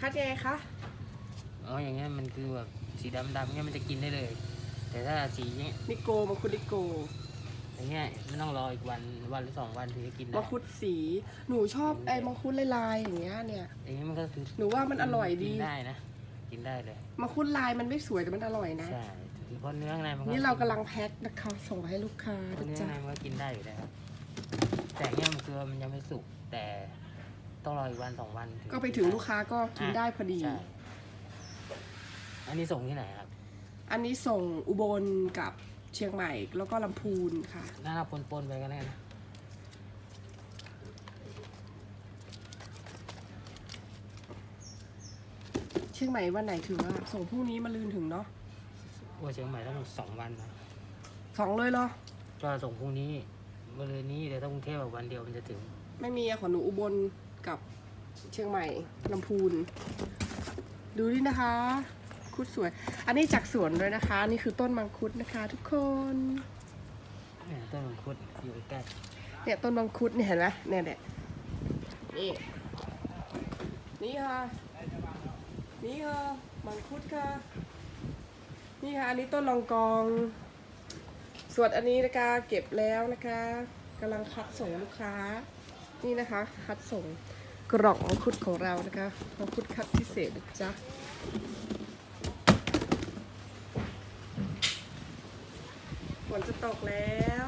คัดยังไงคะ อ๋ออย่างเงี้ยมันคือแบบสีดำดำๆเงี้ยมันจะกินได้เลย แต่ถ้าสีเงี้ยนิโกมังคุดนิโกอย่างเงี้ยมันต้องรออีกวันวันหรือสองวันถึงจะกินได้มังคุดสีหนูชอบไอ้มังคุดลายๆอย่างเงี้ยเนี่ยอย่างเงี้ยมันก็คือหนูว่ามันอร่อยดีกินได้นะกินได้เลยมังคุดลายมันไม่สวยแต่มันอร่อยนะใช่เพราะเนื้อข้างในมันก็นี่เรากำลังแพ็คนะคะส่งไปให้ลูกค้าเพราะนะเนื้อจ๊ะข้างในมันก็กินได้อยู่แล้วแต่เนี้ยมันคือมันยังไม่สุกแต่ ต้องรออีกวันสองวันก็ไปถึงลูกค้าก็กินได้พอดี ใช่อันนี้ส่งที่ไหนครับอันนี้ส่งอุบลกับเชียงใหม่แล้วก็ลำพูนค่ะ น่าเราปนๆไปกันแน่นะเชียงใหม่วันไหนถึงอะส่งพรุ่งนี้มาลืนถึงเนาะว่าเชียงใหม่ต้องสองวันนะสองเลยเหรอ ก็ส่งพรุ่งนี้มะรืนนี้แต่ถ้ากรุงเทพแบบวันเดียวมันจะถึง ไม่มีอะของหนูอุบล กับเชียงใหม่ลำพูน ดูนี่นะคะคุดสวย อันนี้จากสวนเลยนะคะ นี่คือต้นมังคุดนะคะทุกคนเนี่ยต้นมังคุดอยู่ใกล้เนี่ยต้นมังคุดเนี่ยเห็นไหมเนี่ยเนี่ยนี่นี่ค่ะนี่ค่ะมังคุดค่ะ นี่ค่ะ อันนี้ต้นลองกอง ส่วนอันนี้นะคะเก็บแล้วนะคะกำลังคัดส่งลูกค้า นี่นะคะคัดส่งกล่องมังคุดของเรานะคะของคุดคัดพิเศษจ้ะฝนจะตกแล้ว